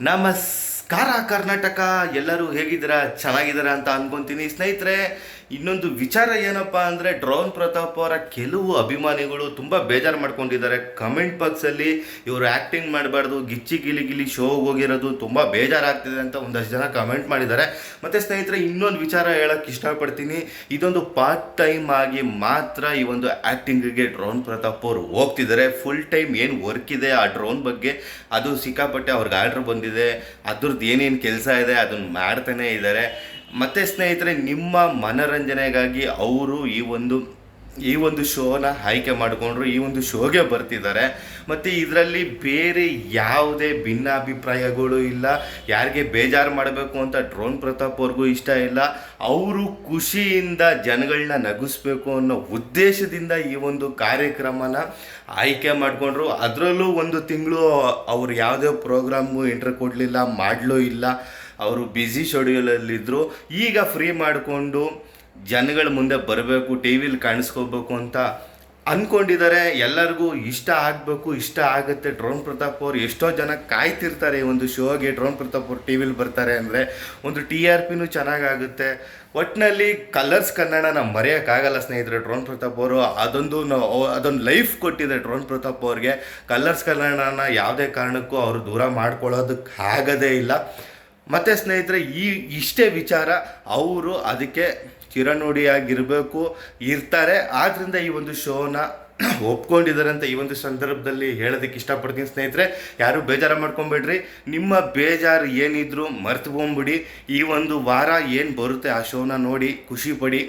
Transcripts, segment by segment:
నమస్ ನಮಸ್ಕಾರ ಕರ್ನಾಟಕ, ಎಲ್ಲರೂ ಹೇಗಿದ್ದೀರಾ, ಚೆನ್ನಾಗಿದ್ದೀರಾ ಅಂತ ಅನ್ಕೊಂತೀನಿ. ಸ್ನೇಹಿತರೆ, ಇನ್ನೊಂದು ವಿಚಾರ ಏನಪ್ಪ ಅಂದರೆ, ಡ್ರೋನ್ ಪ್ರತಾಪ್ ಅವರ ಕೆಲವು ಅಭಿಮಾನಿಗಳು ತುಂಬ ಬೇಜಾರು ಮಾಡ್ಕೊಂಡಿದ್ದಾರೆ. ಕಮೆಂಟ್ ಬಾಕ್ಸಲ್ಲಿ ಇವರು ಆ್ಯಕ್ಟಿಂಗ್ ಮಾಡಬಾರ್ದು, ಗಿಚ್ಚಿ ಗಿಲಿ ಗಿಲಿ ಶೋಗೆ ಹೋಗಿರೋದು ತುಂಬ ಬೇಜಾರಾಗ್ತಿದೆ ಅಂತ ಒಂದಷ್ಟು ಜನ ಕಮೆಂಟ್ ಮಾಡಿದ್ದಾರೆ. ಮತ್ತು ಸ್ನೇಹಿತರೆ, ಇನ್ನೊಂದು ವಿಚಾರ ಹೇಳೋಕ್ಕೆ ಇಷ್ಟಪಡ್ತೀನಿ. ಇದೊಂದು ಪಾರ್ಟ್ ಟೈಮ್ ಆಗಿ ಮಾತ್ರ ಈ ಒಂದು ಆ್ಯಕ್ಟಿಂಗಿಗೆ ಡ್ರೋನ್ ಪ್ರತಾಪ್ ಅವರು ಹೋಗ್ತಿದ್ದಾರೆ. ಫುಲ್ ಟೈಮ್ ಏನು ವರ್ಕ್ ಇದೆ ಆ ಡ್ರೋನ್ ಬಗ್ಗೆ, ಅದು ಸಿಕ್ಕಾಪಟ್ಟೆ ಅವ್ರಿಗೆ ಆರ್ಡ್ರ್ ಬಂದಿದೆ. ಅದ್ರದ್ದು ಏನೇನು ಕೆಲಸ ಇದೆ ಅದನ್ನು ಮಾಡ್ತಾನೆ ಇದ್ದಾರೆ ಮತ್ತು ಸ್ನೇಹಿತರೆ ನಿಮ್ಮ ಮನರಂಜನೆಗಾಗಿ ಅವರು ಈ ಒಂದು ಈ ಒಂದು ಶೋನ ಆಯ್ಕೆ ಮಾಡಿಕೊಂಡ್ರು, ಈ ಒಂದು ಶೋಗೆ ಬರ್ತಿದ್ದಾರೆ. ಮತ್ತು ಇದರಲ್ಲಿ ಬೇರೆ ಯಾವುದೇ ಭಿನ್ನಾಭಿಪ್ರಾಯಗಳು ಇಲ್ಲ. ಯಾರಿಗೆ ಬೇಜಾರು ಮಾಡಬೇಕು ಅಂತ ಡ್ರೋನ್ ಪ್ರತಾಪ್ ಅವ್ರಿಗೂ ಇಷ್ಟ ಇಲ್ಲ. ಅವರು ಖುಷಿಯಿಂದ ಜನಗಳನ್ನ ನಗಿಸ್ಬೇಕು ಅನ್ನೋ ಉದ್ದೇಶದಿಂದ ಈ ಒಂದು ಕಾರ್ಯಕ್ರಮನ ಆಯ್ಕೆ ಮಾಡಿಕೊಂಡ್ರು. ಅದರಲ್ಲೂ ಒಂದು ತಿಂಗಳು ಅವ್ರು ಯಾವುದೇ ಪ್ರೋಗ್ರಾಮು ಎಂಟ್ರ್ ಕೊಡಲಿಲ್ಲ, ಮಾಡಲೂ ಇಲ್ಲ. ಅವರು ಬ್ಯುಸಿ ಶೆಡ್ಯೂಲಲ್ಲಿದ್ದರು ಈಗ ಫ್ರೀ ಮಾಡಿಕೊಂಡು ಜನಗಳ ಮುಂದೆ ಬರಬೇಕು, ಟಿ ವಿಲಿ ಕಾಣಿಸ್ಕೋಬೇಕು ಅಂತ ಅಂದ್ಕೊಂಡಿದ್ದಾರೆ ಎಲ್ಲರಿಗೂ ಇಷ್ಟ ಆಗಬೇಕು, ಇಷ್ಟ ಆಗುತ್ತೆ. ಡ್ರೋನ್ ಪ್ರತಾಪ್ ಅವ್ರು ಎಷ್ಟೋ ಜನ ಕಾಯ್ತಿರ್ತಾರೆ ಈ ಒಂದು ಶೋಗೆ. ಡ್ರೋನ್ ಪ್ರತಾಪ್ ಅವ್ರು ಟಿ ವಿಲಿ ಬರ್ತಾರೆ ಅಂದರೆ ಒಂದು ಟಿ ಆರ್ ಪಿನೂ ಚೆನ್ನಾಗಾಗುತ್ತೆ. ಒಟ್ಟಿನಲ್ಲಿ ಕಲರ್ಸ್ ಕನ್ನಡ ನಾವು ಮರೆಯೋಕ್ಕಾಗಲ್ಲ ಸ್ನೇಹಿತರೆ. ಡ್ರೋನ್ ಪ್ರತಾಪ್ ಅವರು ಅದೊಂದು ಅದೊಂದು ಲೈಫ್ ಕೊಟ್ಟಿದೆ ಡ್ರೋನ್ ಪ್ರತಾಪ್ ಅವ್ರಿಗೆ. ಕಲರ್ಸ್ ಕನ್ನಡನ ಯಾವುದೇ ಕಾರಣಕ್ಕೂ ಅವರು ದೂರ ಮಾಡ್ಕೊಳ್ಳೋದಕ್ಕೆ ಆಗದೇ ಇಲ್ಲ. ಮತ್ತು ಸ್ನೇಹಿತರೆ, ಈ ಇಷ್ಟೇ ವಿಚಾರ ಅವರು ಅದಕ್ಕೆ ಚಿರನುಡಿಯಾಗಿರಬೇಕು ಇರ್ತಾರೆ. ಆದ್ದರಿಂದ ಈ ಒಂದು ಶೋನ ಒಪ್ಕೊಂಡಿದ್ದಾರೆ ಅಂತ ಈ ಒಂದು ಸಂದರ್ಭದಲ್ಲಿ ಹೇಳೋದಕ್ಕೆ ಇಷ್ಟಪಡ್ತೀನಿ ಸ್ನೇಹಿತರೆ. ಯಾರು ಬೇಜಾರು ಮಾಡ್ಕೊಬೇಡ್ರಿ. ನಿಮ್ಮ ಬೇಜಾರು ಏನಿದ್ರು ಮರ್ತು ಈ ಒಂದು ವಾರ ಏನು ಬರುತ್ತೆ ಆ ಶೋನ ನೋಡಿ ಖುಷಿ ಪಡಿ.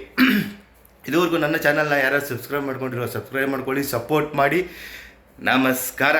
ಇದುವರೆಗೂ ನನ್ನ ಚಾನಲ್ನ ಯಾರು ಸಬ್ಸ್ಕ್ರೈಬ್ ಮಾಡ್ಕೊಂಡಿರೋ ಸಬ್ಸ್ಕ್ರೈಬ್ ಮಾಡ್ಕೊಳ್ಳಿ, ಸಪೋರ್ಟ್ ಮಾಡಿ. ನಮಸ್ಕಾರ.